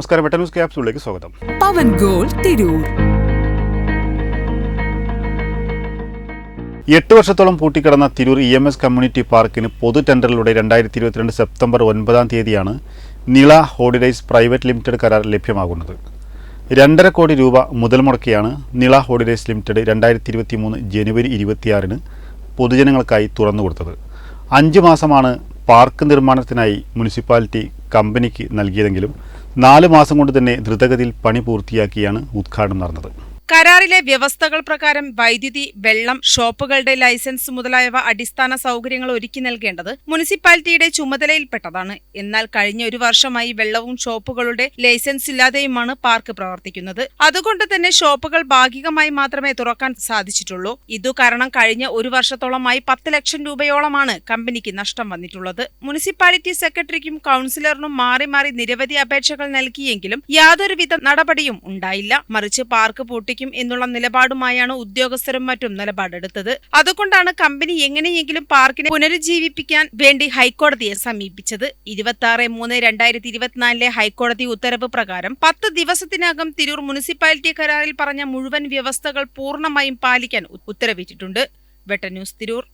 നമസ്കാരം. വെട്ട ന്യൂസ് ക്യാപ്സിലേക്ക് സ്വാഗതം. പവൻ ഗോൾ തിരൂർ. എട്ട് വർഷത്തോളം പൂട്ടിക്കിടന്ന Tirur E M S community പാർക്കിന് പൊതു ടെൻഡറിലൂടെ രണ്ടായിരത്തി ഇരുപത്തിരണ്ട് സെപ്റ്റംബർ ഒൻപതാം തീയതിയാണ് നിള ഹോളിഡേയ്സ് പ്രൈവറ്റ് ലിമിറ്റഡ് കരാർ ലഭ്യമാകുന്നത്. രണ്ടര കോടി രൂപ മുതൽ മുടക്കിയാണ് നിള ഹോളിഡേയ്സ് ലിമിറ്റഡ് രണ്ടായിരത്തി ഇരുപത്തി മൂന്ന് ജനുവരി ഇരുപത്തിയാറിന് പൊതുജനങ്ങൾക്കായി തുറന്നുകൊടുത്തത് അഞ്ച് മാസമാണ് പാർക്ക് നിർമ്മാണത്തിനായി മുനിസിപ്പാലിറ്റി കമ്പനിക്ക് നൽകിയതെങ്കിലും നാല് മാസം കൊണ്ട് തന്നെ ദ്രുതഗതിയിൽ പണി പൂർത്തിയാക്കിയാണ് ഉദ്ഘാടനം നടന്നത്. കരാറിലെ വ്യവസ്ഥകൾ പ്രകാരം വൈദ്യുതി വെള്ളം ഷോപ്പുകളുടെ ലൈസൻസ് മുതലായവ അടിസ്ഥാന സൗകര്യങ്ങൾ ഒരുക്കി നൽകേണ്ടത് മുനിസിപ്പാലിറ്റിയുടെ ചുമതലയിൽപ്പെട്ടതാണ്. എന്നാൽ കഴിഞ്ഞ ഒരു വർഷമായി വെള്ളവും ഷോപ്പുകളുടെ ലൈസൻസ് ഇല്ലാതെയുമാണ് പാർക്ക് പ്രവർത്തിക്കുന്നത്. അതുകൊണ്ട് തന്നെ ഷോപ്പുകൾ ഭാഗികമായി മാത്രമേ തുറക്കാൻ സാധിച്ചിട്ടുള്ളൂ. ഇതു കാരണം കഴിഞ്ഞ ഒരു വർഷത്തോളമായി പത്ത് ലക്ഷം രൂപയോളമാണ് കമ്പനിക്ക് നഷ്ടം വന്നിട്ടുള്ളത്. മുനിസിപ്പാലിറ്റി സെക്രട്ടറിക്കും കൌൺസിലറിനും മാറി മാറി നിരവധി അപേക്ഷകൾ നൽകിയെങ്കിലും യാതൊരുവിധ നടപടിയും ഉണ്ടായില്ല. മറിച്ച് പാർക്ക് പൂട്ടിക്കും എന്നുള്ള നിലപാടുമായാണ് ഉദ്യോഗസ്ഥരും മറ്റും നിലപാടെടുത്തത്. അതുകൊണ്ടാണ് കമ്പനി എങ്ങനെയെങ്കിലും പാർക്കിനെ പുനരുജ്ജീവിപ്പിക്കാൻ വേണ്ടി ഹൈക്കോടതിയെ സമീപിച്ചത്. ഇരുപത്തി ആറ് മൂന്ന് രണ്ടായിരത്തി ഇരുപത്തിനാലിലെ ഹൈക്കോടതി ഉത്തരവ് പ്രകാരം പത്ത് ദിവസത്തിനകം തിരൂർ മുനിസിപ്പാലിറ്റി കരാറിൽ പറഞ്ഞ മുഴുവൻ വ്യവസ്ഥകൾ പൂർണമായും പാലിക്കാൻ ഉത്തരവിട്ടിട്ടുണ്ട്. വെട്ട ന്യൂസ് തിരൂർ.